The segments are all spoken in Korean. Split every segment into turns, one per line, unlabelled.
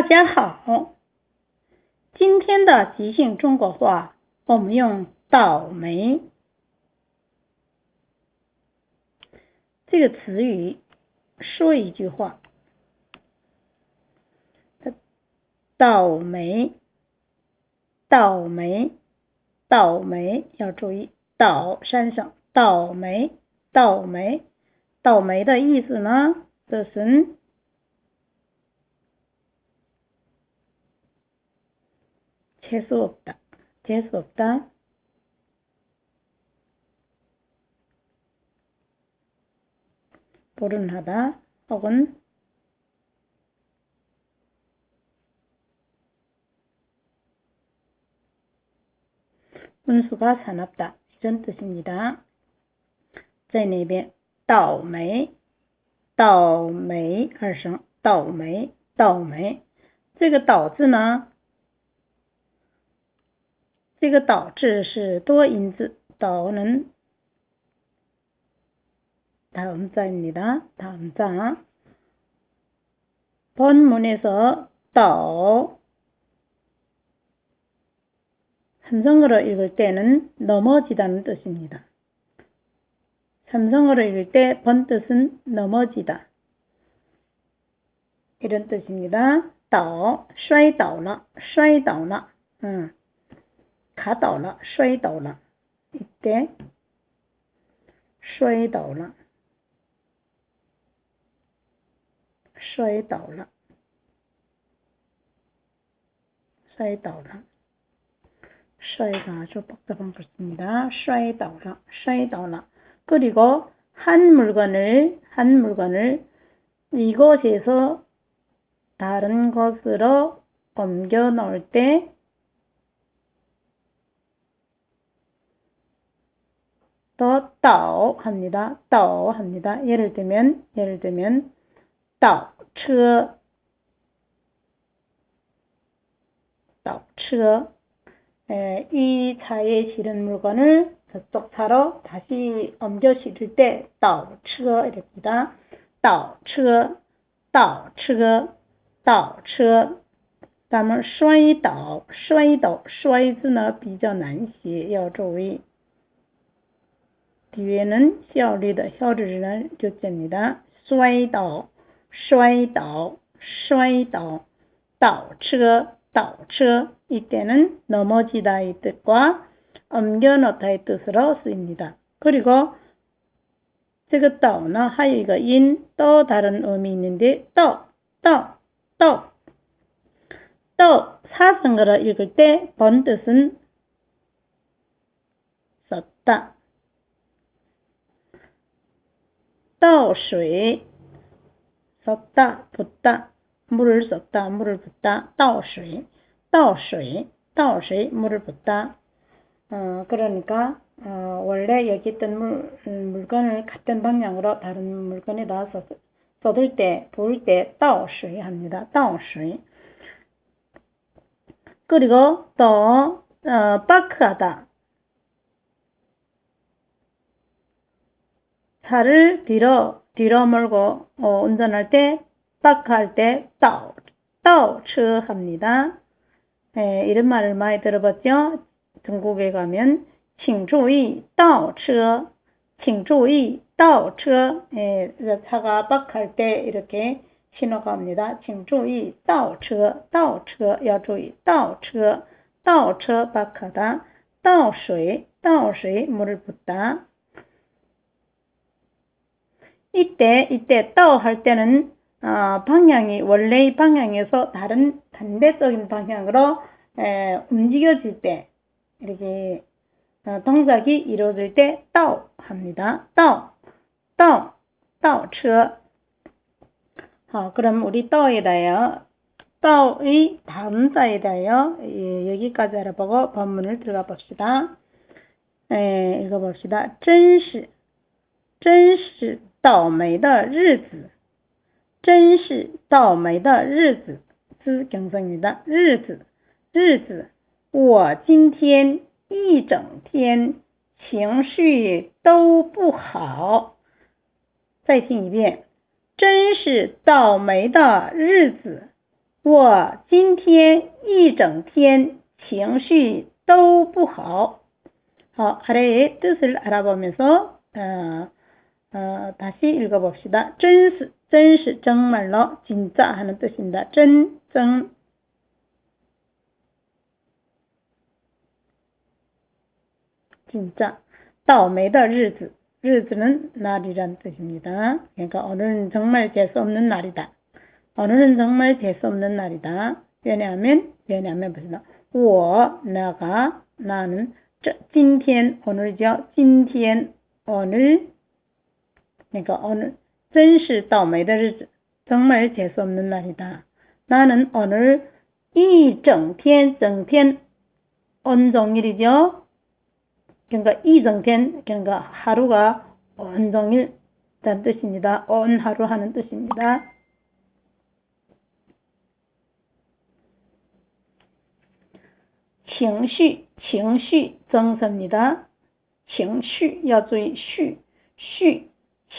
大家好，今天的即兴中国话，我们用倒霉。这个词语说一句话。倒霉，倒霉，倒霉，要注意。倒山上。倒霉，倒霉，倒霉的意思呢？这是。 재수 없다. 재수 없다. 불운하다 혹은 운수가 사납다 이런 뜻입니다. 在那边倒霉倒霉二声倒霉倒霉这个倒字呢 这个导字是多音字，导能다음자입니다다음자본문에서떠삼성어로읽을때는넘어지다는뜻입니다 삼성어로읽을때본뜻은넘어지다이런뜻입니다倒摔倒了摔倒了嗯 卡倒了，摔倒了，一点，摔倒了，摔倒了，摔倒了，摔가지고뻑떡한것입니 다。 摔倒了，摔倒了。그리고한물건을한물건을이곳에서다른곳으로옮겨놓을때 또倒 합니다. 倒 합니다. 예를 들면 예를 들면 倒车 倒车 이 차에 실은 물건을 저쪽 차로 다시 옮겨 실을 때 倒车 이랍니다. 倒车 倒车 倒车 다음은 摔倒摔倒摔字呢比较难写要注意 뒤에는 샤오리의 혀를 교체입니다. 摔倒,摔倒,摔倒,倒车,倒车 이때는 넘어지다의 뜻과 옮겨놓다의 뜻으로 쓰입니다. 그리고 这个倒呢 하이가 인, 또 다른 의미 있는데 또, 또, 또, 또 사성어로 읽을 때 본 뜻은 썼다. 떠오슈이 썼다 붓다 물을 썼다 물을 붓다 떠오슈이 떠오슈이 떠오슈이 물을 붓다. 어, 그러니까 어, 원래 여기 있던 물, 음, 물건을 같은 방향으로 다른 물건에다 쏟, 쏟을 때, 부을 때 떠오슈이 합니다. 떠오슈이. 그리고 또 어, 빠크하다. 차를 뒤로 뒤로 몰고 어, 운전할 때 빡할 때 따오 따오처 합니다. 에, 이런 말을 많이 들어봤죠? 중국에 가면 请注意 따오처 请注意 따오처 에, 차가 빡할 때 이렇게 신호가 옵니다. 请注意 따오처 따오처 要注意倒车倒车 빡하다 倒水倒水 물을 붓다 이때 이때 떠 할 때는 어, 방향이 원래의 방향에서 다른 반대적인 방향으로 에, 움직여질 때 이렇게 어, 동작이 이루어질 때 떠 합니다. 떠, 떠, 떠车. 어, 그럼 우리 떠에 대하여 떠의 다음자에 대하여 예, 여기까지 알아보고 본문을 들어가 봅시다. 에, 읽어봅시다. 真是真是 倒霉的日子，真是倒霉的日子，是更正语的日子，日子。我今天一整天情绪都不好。再听一遍，真是倒霉的日子， 我今天一整天情绪都不好. 어, 아래의 뜻을 알아보면서 어, 어, 다시 읽어봅시다. 真是, 真是 정말로 진짜 하는 뜻입니다. 真, 정, 진짜 倒霉的日子 日子는 날이란 뜻입니다. 그러니까 오늘은 정말 재수 없는 날이다. 오늘은 정말 재수 없는 날이다. 왜냐하면 왜냐하면 무슨 我 내가 나는 今天 오늘이죠. 今天 오늘 그러니까 오늘, "真是倒霉的日子，정말 재수 없는 날이다". 나는 오늘 이정태, 정태, 온종일이죠. 그러니까 이정태, 그러니까 하루가 온종일란 뜻입니다. 온 하루 하는 뜻입니다. "情绪，情绪，정서입니다." "情绪" 여주이쉬.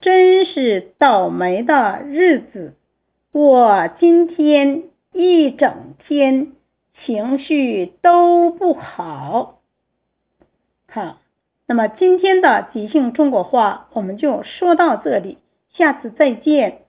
真是倒霉的日子，我今天一整天情绪都不好。好，那么今天的即兴中国话我们就说到这里，下次再见。